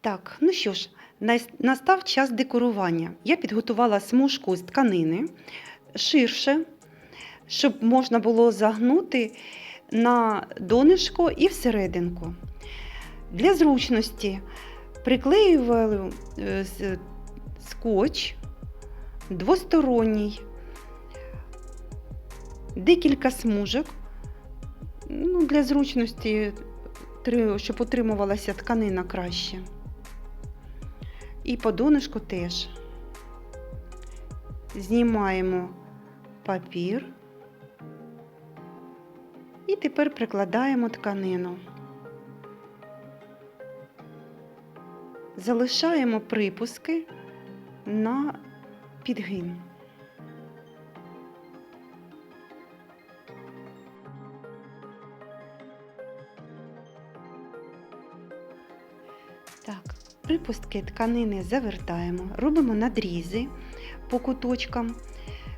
Так, ну що ж, настав час декорування. Я підготувала смужку з тканини ширше, щоб можна було загнути на донишко і всерединку. Для зручності приклеювали е, скотч двосторонній, декілька смужок. Ну, для зручності, щоб утримувалася тканина краще. І по донышку теж. Знімаємо папір. І тепер прикладаємо тканину. Залишаємо припуски на підгин. Так, припустки тканини завертаємо, робимо надрізи по куточкам,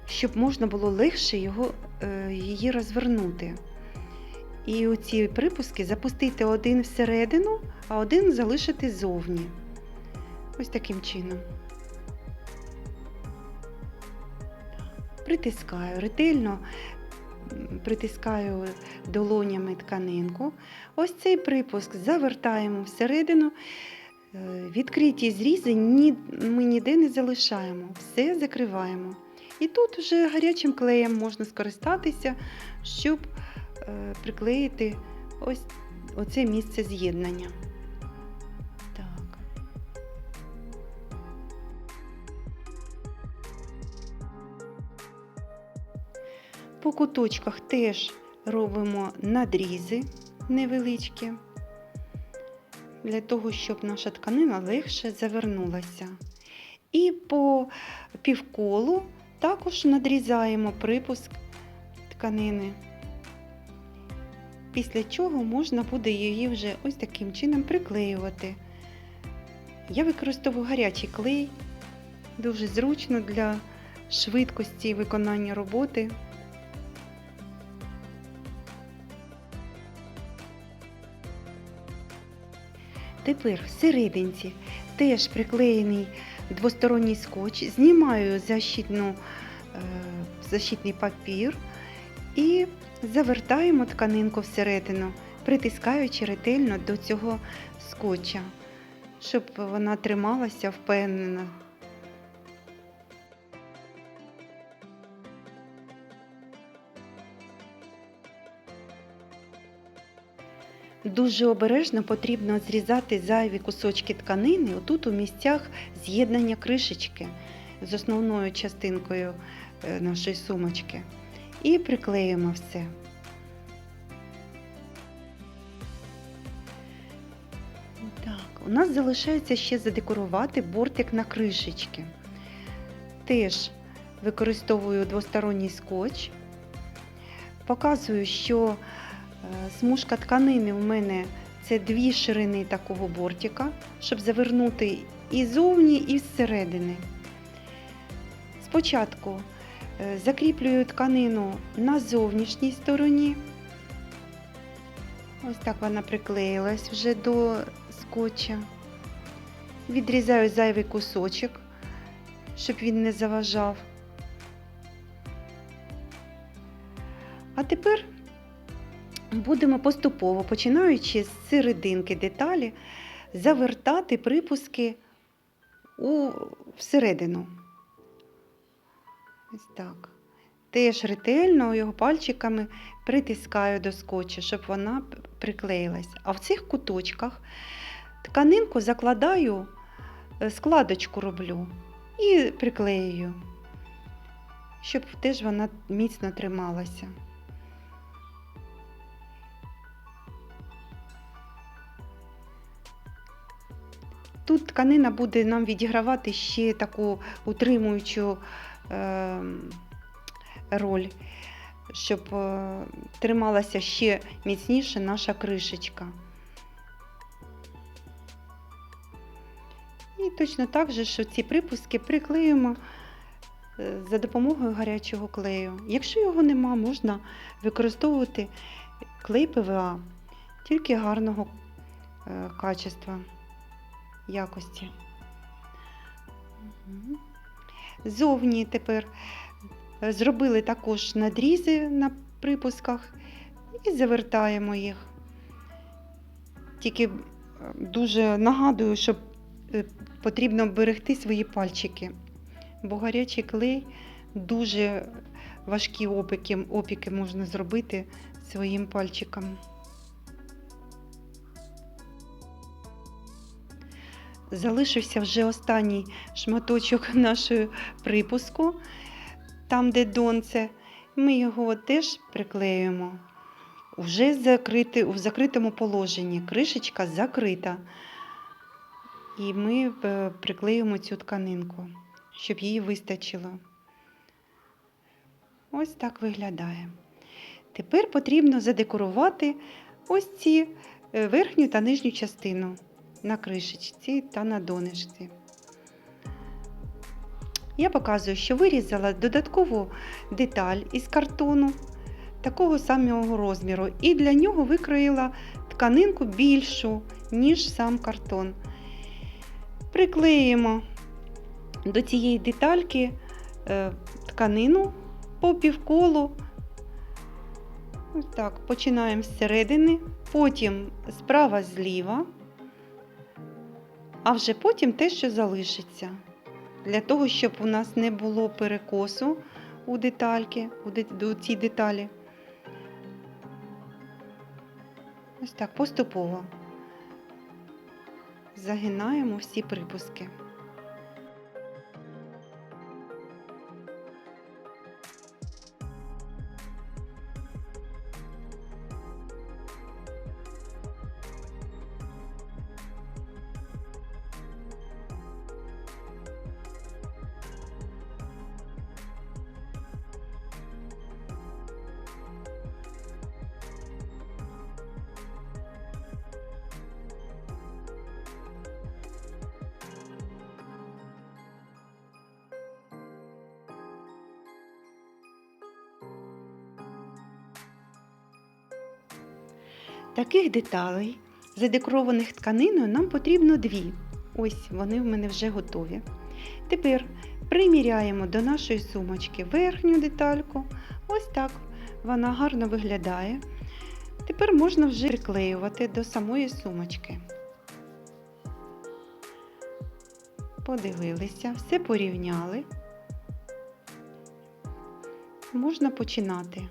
щоб можна було легше його, е, її розвернути. І оці припуски запустити один всередину, а один залишити ззовні. Ось таким чином. Притискаю ретельно, притискаю долонями тканинку. Ось цей припуск завертаємо всередину. Е, Відкриті зрізи ні, ми ніде не залишаємо, все закриваємо. І тут вже гарячим клеєм можна скористатися, щоб е, приклеїти ось оце місце з'єднання. Так. По куточках теж робимо надрізи невеличкі, для того, щоб наша тканина легше завернулася. І по півколу також надрізаємо припуск тканини. Після чого можна буде її вже ось таким чином приклеювати. Я використовую гарячий клей, дуже зручно для швидкості виконання роботи. Тепер всерединці теж приклеєний двосторонній скотч, знімаю защитну, е, защитний папір і завертаємо тканинку всередину, притискаючи ретельно до цього скотча, щоб вона трималася впевнено. Дуже обережно потрібно зрізати зайві кусочки тканини отут у місцях з'єднання кришечки з основною частинкою е, нашої сумочки. І приклеїмо все. Так, у нас залишається ще задекорувати бортик на кришечки. Теж використовую двосторонній скотч. Показую, що смужка тканини у мене це дві ширини такого бортика, щоб завернути і зовні, і зсередини. Спочатку е, закріплюю тканину на зовнішній стороні. Ось так вона приклеїлась вже до скотча. Відрізаю зайвий кусочок, щоб він не заважав. А тепер будемо поступово, починаючи з серединки деталі, завертати припуски у всередину. Ось так. Теж ретельно його пальчиками притискаю до скотча, щоб вона приклеїлась. А в цих куточках тканинку закладаю, е, складочку роблю і приклеюю, щоб теж вона міцно трималася. Тут тканина буде нам відігравати ще таку утримуючу е, роль, щоб е, трималася ще міцніше наша кришечка. І точно так же, що ці припуски приклеїмо е, за допомогою гарячого клею. Якщо його нема, можна використовувати клей ПВА, тільки гарного е, качества. Якості. Зовні тепер зробили також надрізи на припусках і завертаємо їх. Тільки е, дуже нагадую, що е, потрібно берегти свої пальчики, бо гарячий клей дуже важкі опіки, опіки можна зробити своїм пальчиком. Залишився вже останній шматочок нашої припуску, там, де донце. Ми його теж приклеюємо. Уже закрити, в закритому положенні. Кришечка закрита. І ми е, приклеюємо цю тканинку, щоб її вистачило. Ось так виглядає. Тепер потрібно задекорувати ось ці е, верхню та нижню частину на кришечці та на донечці. Я показую, що вирізала додаткову деталь із картону такого самого розміру, і для нього викроїла тканинку більшу, ніж сам картон. Приклеїмо до цієї детальки е, тканину по півколу. Так, починаємо з середини, потім справа зліва, а вже потім те, що залишиться. Для того, щоб у нас не було перекосу у детальки, у, цій деталі. Ось так поступово загинаємо всі припуски. Таких деталей, задекорованих тканиною, нам потрібно дві. Ось вони в мене вже готові. Тепер приміряємо до нашої сумочки верхню детальку. Ось так вона гарно виглядає. Тепер можна вже приклеювати до самої сумочки. Подивилися, все порівняли. Можна починати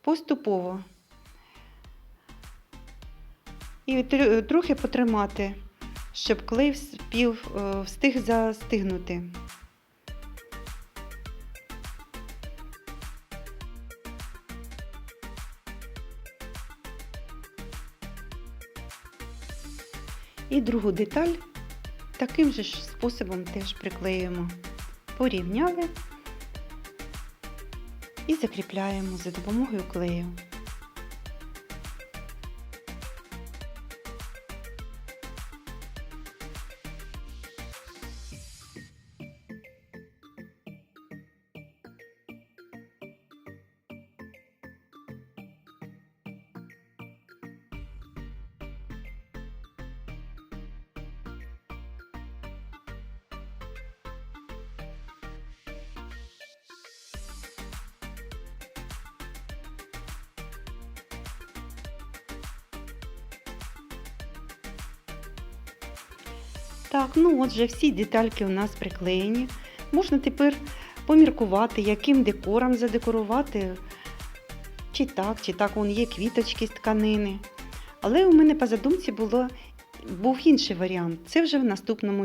поступово і трохи потримати, щоб клей вспів, е, встиг застигнути. І другу деталь таким же ж способом теж приклеюємо. Порівняли і закріпляємо за допомогою клею. Так, ну отже, всі детальки у нас приклеєні. Можна тепер поміркувати, яким декором задекорувати. Чи так, чи так, вон є квіточки з тканини. Але у мене по задумці було, був інший варіант. Це вже в наступному